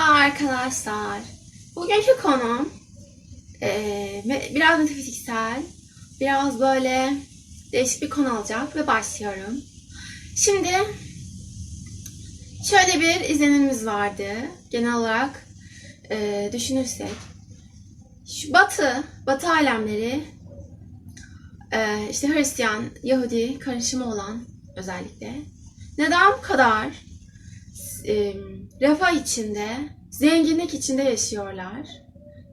arkadaşlar. Bugünkü konum me- biraz metafiziksel, biraz böyle değişik bir konu olacak ve başlıyorum. Şimdi şöyle bir izlenimimiz vardı. Genel olarak eee, düşünürsek. Şu batı, batı alemleri eee, işte Hristiyan, Yahudi karışımı olan özellikle neden bu kadar e, refah içinde, zenginlik içinde yaşıyorlar.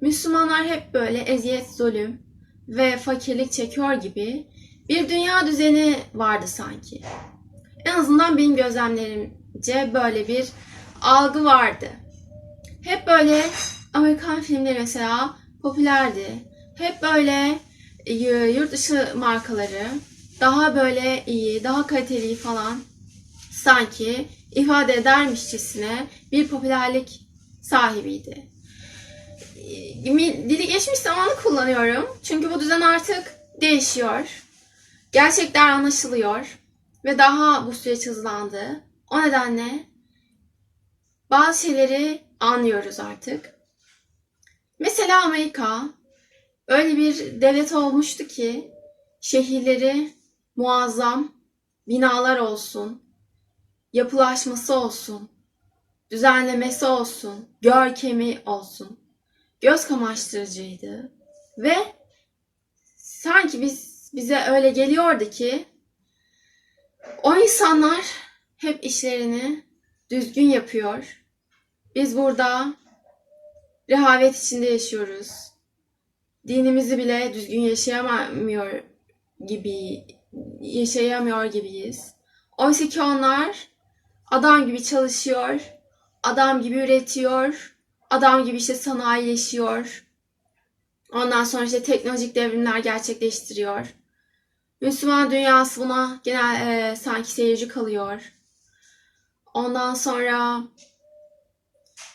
Müslümanlar hep böyle eziyet, zulüm ve fakirlik çekiyor gibi bir dünya düzeni vardı sanki. En azından benim gözlemlerimce böyle bir algı vardı. Hep böyle Amerikan filmleri mesela popülerdi. Hep böyle e, yurt dışı markaları daha böyle iyi, daha kaliteli falan sanki ifade edermişçesine bir popülerlik sahibiydi. Ee, Dili geçmiş zamanı kullanıyorum. Çünkü bu düzen artık değişiyor. Gerçekler anlaşılıyor. Ve daha bu süreç hızlandı. O nedenle bazı şeyleri anlıyoruz artık. Mesela Amerika öyle bir devlet olmuştu ki şehirleri muazzam binalar olsun, yapılaşması olsun, düzenlemesi olsun, görkemi olsun. Göz kamaştırıcıydı ve sanki biz bize öyle geliyordu ki o insanlar hep işlerini düzgün yapıyor. Biz burada rehavet içinde yaşıyoruz. Dinimizi bile düzgün yaşayamıyor gibi yaşayamıyor gibiyiz. Oysa ki onlar adam gibi çalışıyor, adam gibi üretiyor, adam gibi işte sanayileşiyor. Ondan sonra işte teknolojik devrimler gerçekleştiriyor. Müslüman dünyası buna genel e, sanki seyirci kalıyor. Ondan sonra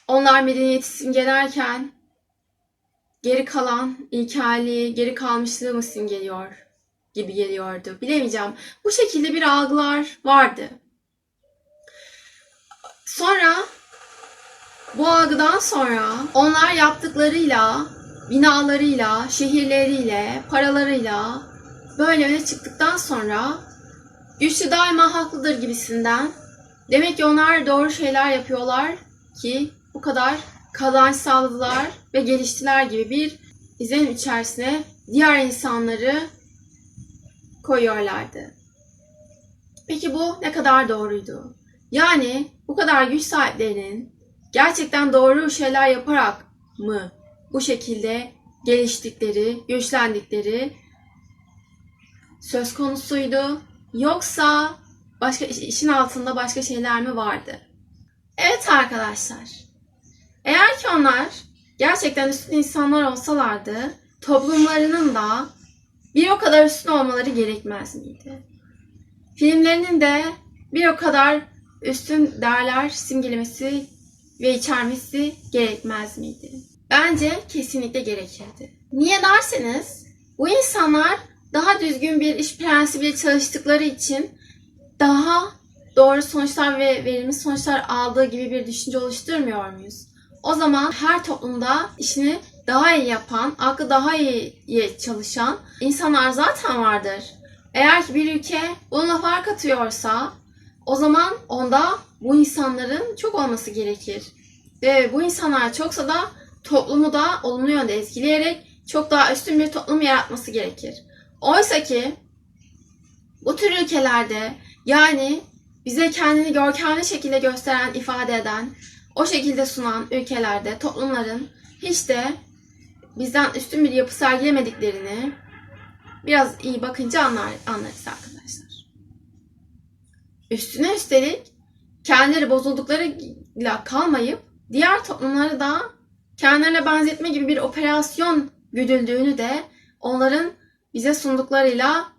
onlar medeniyeti simgelerken geri kalan ilkelliği, geri kalmışlığı mı simgeliyor gibi geliyordu. Bilemeyeceğim. Bu şekilde bir algılar vardı. Sonra bu algıdan sonra onlar yaptıklarıyla, binalarıyla, şehirleriyle, paralarıyla böyle öne çıktıktan sonra güçlü daima haklıdır gibisinden demek ki onlar doğru şeyler yapıyorlar ki bu kadar kazanç sağladılar ve geliştiler gibi bir izlenim içerisine diğer insanları koyuyorlardı. Peki bu ne kadar doğruydu? Yani bu kadar güç sahiplerinin gerçekten doğru şeyler yaparak mı bu şekilde geliştikleri, güçlendikleri söz konusuydu? Yoksa başka işin altında başka şeyler mi vardı? Evet arkadaşlar. Eğer ki onlar gerçekten üstün insanlar olsalardı, toplumlarının da bir o kadar üstün olmaları gerekmez miydi? Filmlerinin de bir o kadar üstün değerler simgelemesi ve içermesi gerekmez miydi? Bence kesinlikle gerekirdi. Niye derseniz bu insanlar daha düzgün bir iş prensibiyle çalıştıkları için daha doğru sonuçlar ve verimli sonuçlar aldığı gibi bir düşünce oluşturmuyor muyuz? O zaman her toplumda işini daha iyi yapan, aklı daha iyi çalışan insanlar zaten vardır. Eğer ki bir ülke bununla fark atıyorsa o zaman onda bu insanların çok olması gerekir. Ve bu insanlar çoksa da toplumu da olumlu yönde etkileyerek çok daha üstün bir toplum yaratması gerekir. Oysa ki bu tür ülkelerde yani bize kendini görkemli şekilde gösteren, ifade eden, o şekilde sunan ülkelerde toplumların hiç de bizden üstün bir yapı sergilemediklerini biraz iyi bakınca anlar, anlarız arkadaşlar. Üstüne üstelik kendileri bozulduklarıyla kalmayıp diğer toplumları da kendilerine benzetme gibi bir operasyon güdüldüğünü de onların bize sunduklarıyla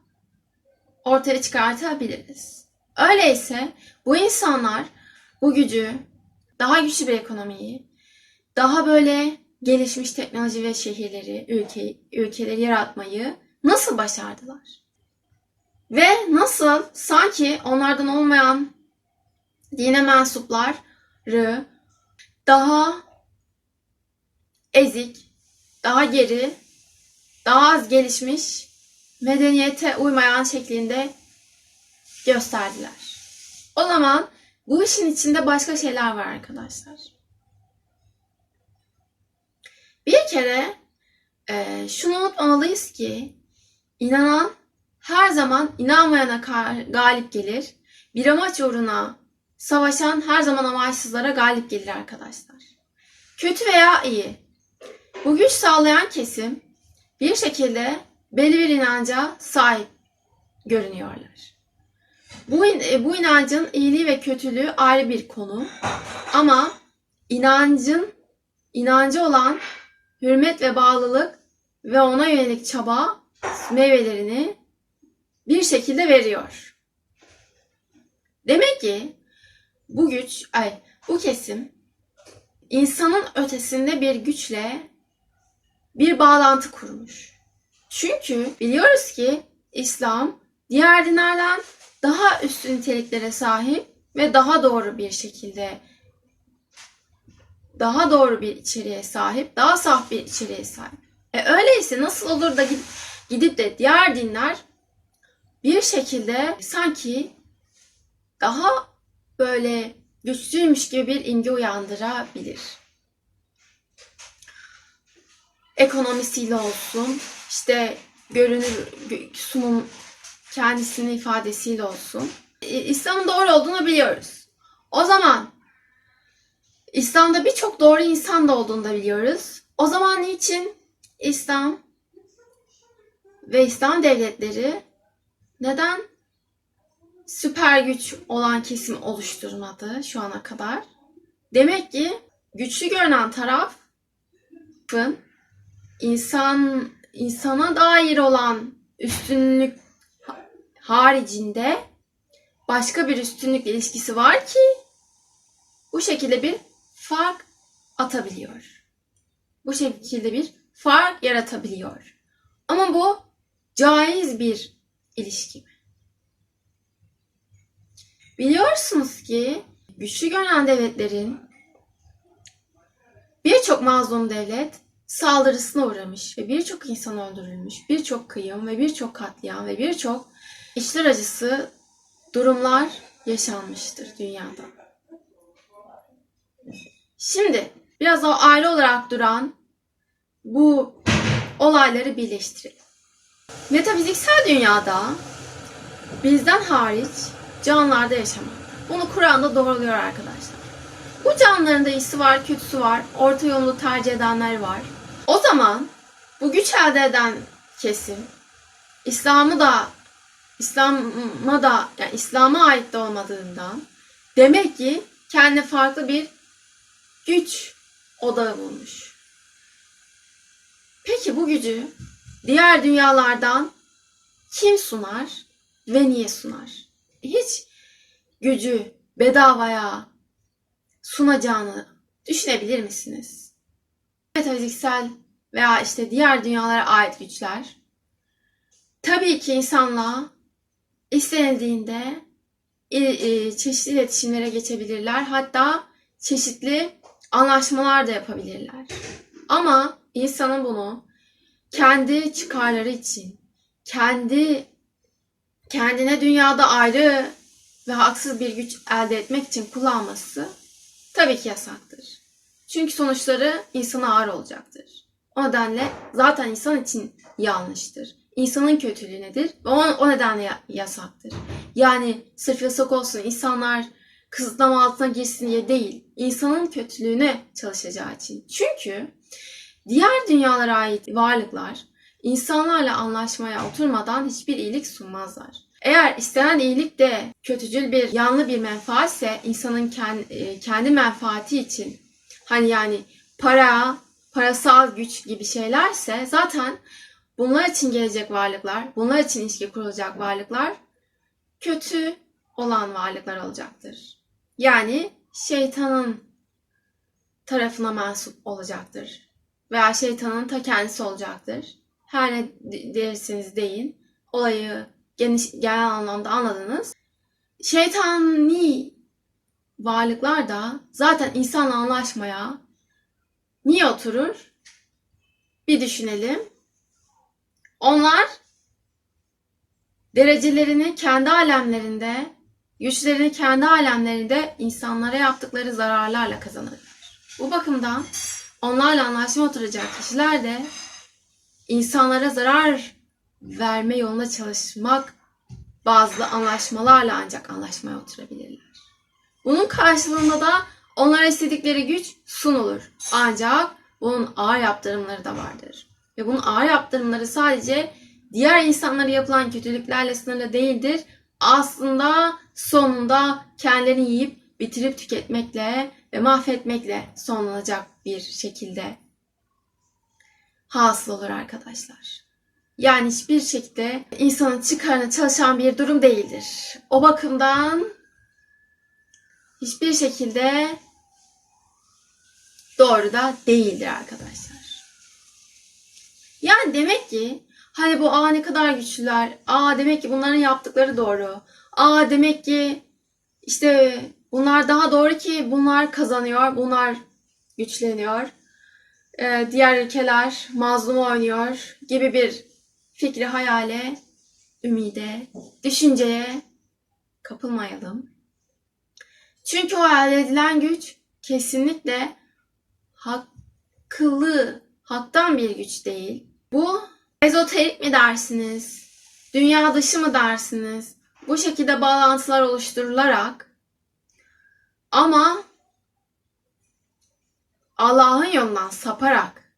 ortaya çıkartabiliriz. Öyleyse bu insanlar bu gücü, daha güçlü bir ekonomiyi, daha böyle gelişmiş teknoloji ve şehirleri, ülke, ülkeleri yaratmayı nasıl başardılar? Ve nasıl sanki onlardan olmayan dine mensupları daha ezik, daha geri, daha az gelişmiş, medeniyete uymayan şeklinde gösterdiler. O zaman bu işin içinde başka şeyler var arkadaşlar. Bir kere e, şunu unutmamalıyız ki inanan her zaman inanmayana galip gelir. Bir amaç uğruna savaşan her zaman amaçsızlara galip gelir arkadaşlar. Kötü veya iyi. Bu güç sağlayan kesim bir şekilde belli bir inanca sahip görünüyorlar. Bu, in- e, bu inancın iyiliği ve kötülüğü ayrı bir konu. Ama inancın inancı olan hürmet ve bağlılık ve ona yönelik çaba meyvelerini bir şekilde veriyor. Demek ki bu güç, ay bu kesim insanın ötesinde bir güçle bir bağlantı kurmuş. Çünkü biliyoruz ki İslam diğer dinlerden daha üstün niteliklere sahip ve daha doğru bir şekilde daha doğru bir içeriğe sahip, daha saf bir içeriğe sahip. E öyleyse nasıl olur da gidip, gidip de diğer dinler bir şekilde sanki daha böyle güçlüymüş gibi bir imge uyandırabilir. Ekonomisiyle olsun, işte görünür gö- sunum kendisinin ifadesiyle olsun. E, İslam'ın doğru olduğunu biliyoruz. O zaman İslam'da birçok doğru insan da olduğunu da biliyoruz. O zaman niçin İslam ve İslam devletleri neden süper güç olan kesim oluşturmadı şu ana kadar? Demek ki güçlü görünen tarafın insan insana dair olan üstünlük ha- haricinde başka bir üstünlük ilişkisi var ki bu şekilde bir fark atabiliyor. Bu şekilde bir fark yaratabiliyor. Ama bu caiz bir ilişki mi? Biliyorsunuz ki güçlü görünen devletlerin birçok mazlum devlet saldırısına uğramış ve birçok insan öldürülmüş, birçok kıyım ve birçok katliam ve birçok içler acısı durumlar yaşanmıştır dünyada. Şimdi biraz daha ayrı olarak duran bu olayları birleştirelim. Metafiziksel dünyada bizden hariç canlılarda yaşamak. Bunu Kur'an'da doğruluyor arkadaşlar. Bu canlıların da iyisi var, kötüsü var, orta yolu tercih edenler var. O zaman bu güç elde eden kesim İslam'ı da İslam'a da yani İslam'a ait de olmadığından demek ki kendi farklı bir güç odağı bulmuş. Peki bu gücü diğer dünyalardan kim sunar ve niye sunar? Hiç gücü bedavaya sunacağını düşünebilir misiniz? Metafiziksel veya işte diğer dünyalara ait güçler tabii ki insanla istenildiğinde e, çeşitli iletişimlere geçebilirler. Hatta çeşitli anlaşmalar da yapabilirler. Ama insanın bunu kendi çıkarları için, kendi kendine dünyada ayrı ve haksız bir güç elde etmek için kullanması tabii ki yasaktır. Çünkü sonuçları insana ağır olacaktır. O nedenle zaten insan için yanlıştır. İnsanın kötülüğü nedir? O, o nedenle ya- yasaktır. Yani sırf yasak olsun insanlar kısıtlama altına girsin diye değil. insanın kötülüğüne çalışacağı için. Çünkü diğer dünyalara ait varlıklar insanlarla anlaşmaya oturmadan hiçbir iyilik sunmazlar. Eğer istenen iyilik de kötücül bir, yanlı bir menfaatse insanın kendi, kendi menfaati için hani yani para, parasal güç gibi şeylerse zaten bunlar için gelecek varlıklar, bunlar için ilişki kurulacak varlıklar kötü olan varlıklar olacaktır. Yani şeytanın tarafına mensup olacaktır. Veya şeytanın ta kendisi olacaktır. Her ne de- derseniz deyin. Olayı geniş, genel anlamda anladınız. Şeytani varlıklar da zaten insanla anlaşmaya niye oturur? Bir düşünelim. Onlar derecelerini kendi alemlerinde, güçlerini kendi alemlerinde insanlara yaptıkları zararlarla kazanırlar. Bu bakımdan onlarla anlaşma oturacak kişiler de insanlara zarar verme yolunda çalışmak bazı anlaşmalarla ancak anlaşmaya oturabilirler. Bunun karşılığında da onlara istedikleri güç sunulur. Ancak bunun ağır yaptırımları da vardır. Ve bunun ağır yaptırımları sadece diğer insanlara yapılan kötülüklerle sınırlı değildir. Aslında sonunda kendilerini yiyip bitirip tüketmekle ve mahvetmekle sonlanacak bir şekilde hasıl olur arkadaşlar. Yani hiçbir şekilde insanın çıkarına çalışan bir durum değildir. O bakımdan hiçbir şekilde doğru da değildir arkadaşlar. Yani demek ki hani bu aa ne kadar güçlüler. Aa demek ki bunların yaptıkları doğru. Aa demek ki işte bunlar daha doğru ki bunlar kazanıyor. Bunlar güçleniyor. Ee, diğer ülkeler mazlum oynuyor gibi bir fikri hayale, ümide, düşünceye kapılmayalım. Çünkü o elde edilen güç kesinlikle haklı, haktan bir güç değil. Bu ezoterik mi dersiniz? Dünya dışı mı dersiniz? Bu şekilde bağlantılar oluşturularak ama Allah'ın yolundan saparak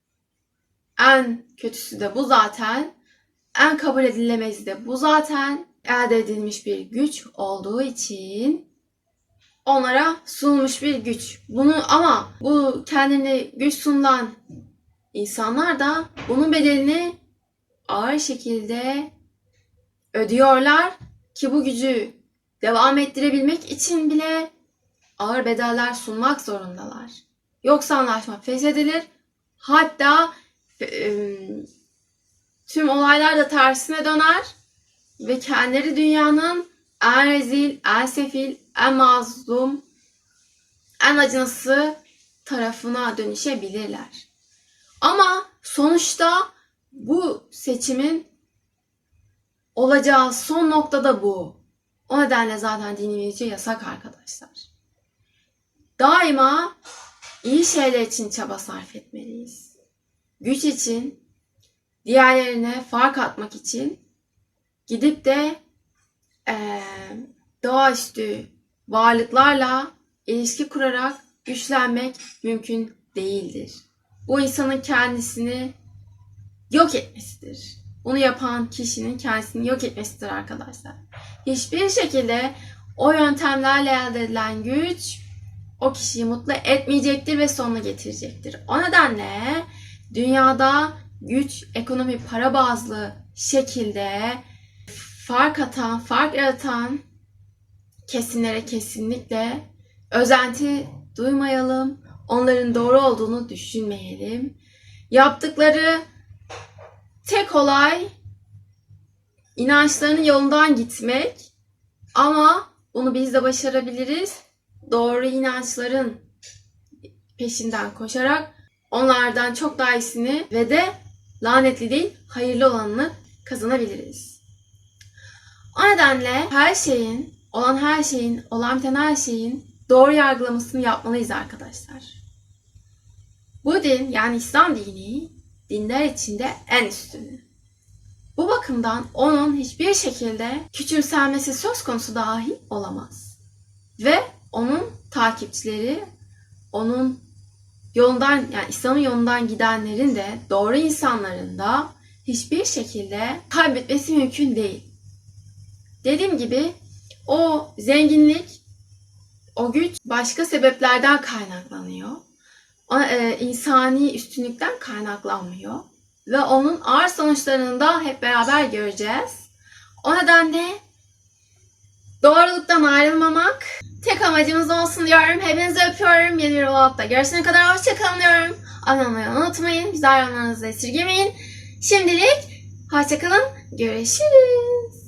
en kötüsü de bu zaten en kabul edilemezi de bu zaten elde edilmiş bir güç olduğu için onlara sunulmuş bir güç. Bunu ama bu kendini güç sunulan insanlar da bunun bedelini ağır şekilde ödüyorlar ki bu gücü devam ettirebilmek için bile ağır bedeller sunmak zorundalar. Yoksa anlaşma feshedilir. Hatta e, tüm olaylar da tersine döner ve kendileri dünyanın en rezil, en sefil, en mazlum, en acınası tarafına dönüşebilirler. Ama sonuçta bu seçimin olacağı son noktada bu. O nedenle zaten dinimizce yasak arkadaşlar. Daima iyi şeyler için çaba sarf etmeliyiz. Güç için, diğerlerine fark atmak için gidip de e, doğaüstü varlıklarla ilişki kurarak güçlenmek mümkün değildir. Bu insanın kendisini yok etmesidir. Bunu yapan kişinin kendisini yok etmesidir arkadaşlar. Hiçbir şekilde o yöntemlerle elde edilen güç o kişiyi mutlu etmeyecektir ve sonunu getirecektir. O nedenle dünyada güç, ekonomi, para bazlı şekilde fark atan, fark yaratan kesimlere kesinlikle özenti duymayalım. Onların doğru olduğunu düşünmeyelim. Yaptıkları tek olay inançlarının yolundan gitmek. Ama bunu biz de başarabiliriz. Doğru inançların peşinden koşarak onlardan çok daha iyisini ve de lanetli değil hayırlı olanını kazanabiliriz. O nedenle her şeyin, olan her şeyin, olan biten her şeyin doğru yargılamasını yapmalıyız arkadaşlar. Bu din yani İslam dini dinler içinde en üstünü. Bu bakımdan onun hiçbir şekilde küçümsenmesi söz konusu dahi olamaz. Ve onun takipçileri, onun yolundan yani İslam'ın yolundan gidenlerin de doğru insanların da hiçbir şekilde kaybetmesi mümkün değil. Dediğim gibi o zenginlik, o güç başka sebeplerden kaynaklanıyor. O, e, insani üstünlükten kaynaklanmıyor. Ve onun ağır sonuçlarını da hep beraber göreceğiz. O nedenle doğruluktan ayrılmamak tek amacımız olsun diyorum. Hepinizi öpüyorum. Yeni bir vlogda görüşene kadar hoşçakalın diyorum. Abone olmayı unutmayın. Güzel yorumlarınızı esirgemeyin. Şimdilik hoşçakalın. Görüşürüz.